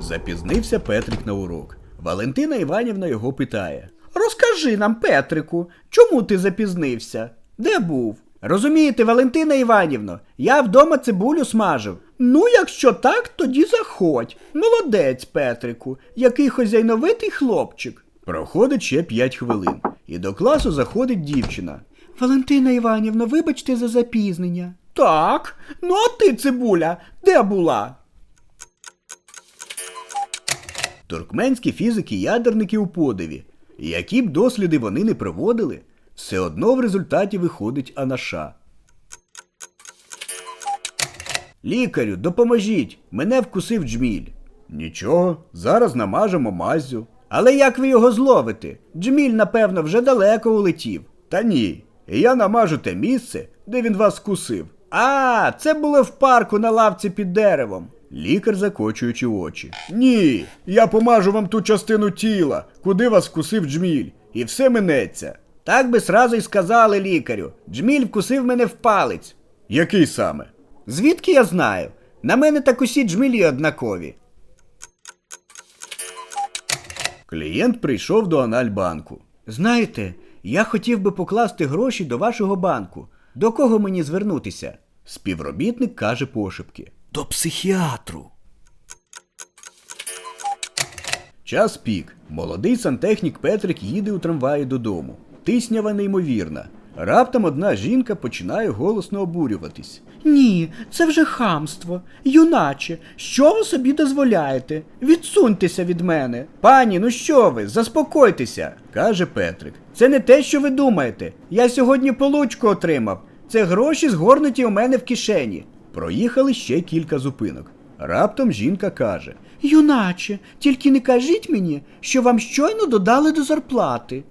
Запізнився Петрик на урок. Валентина Іванівна його питає: Розкажи нам, Петрику, чому ти запізнився? Де був? Розумієте, Валентина Іванівно, я вдома цибулю смажив. Ну, якщо так, тоді заходь. Молодець, Петрику, який хозяйновитий хлопчик. Проходить ще п'ять хвилин, і до класу заходить дівчина. Валентина Іванівна, вибачте за запізнення. Так, ну а ти, цибуля, де була? Туркменські фізики-ядерники у подиві. Які б досліди вони не проводили, все одно в результаті виходить анаша. Лікарю, допоможіть, мене вкусив джміль. Нічого, зараз намажемо маззю. Але як ви його зловите? Джміль, напевно, вже далеко улетів. Та ні. Я намажу те місце, де він вас вкусив. А, це було в парку на лавці під деревом. Лікар закочуючи очі. Ні, я помажу вам ту частину тіла, куди вас вкусив джміль, і все минеться. Так би сразу й сказали лікарю. Джміль вкусив мене в палець. Який саме? Звідки я знаю? На мене так усі джмілі однакові. Клієнт прийшов до Анальбанку. Знаєте, я хотів би покласти гроші до вашого банку. До кого мені звернутися? Співробітник каже пошепки. До психіатру. Час пік. Молодий сантехнік Петрик їде у трамваї додому. Тиснява неймовірна. Раптом одна жінка починає голосно обурюватись. Ні, це вже хамство. Юначе, що ви собі дозволяєте? Відсуньтеся від мене. Пані, ну що ви, заспокойтеся, каже Петрик. Це не те, що ви думаєте. Я сьогодні получку отримав. Це гроші згорнуті у мене в кишені. Проїхали ще кілька зупинок. Раптом жінка каже: Юначе, тільки не кажіть мені, що вам щойно додали до зарплати.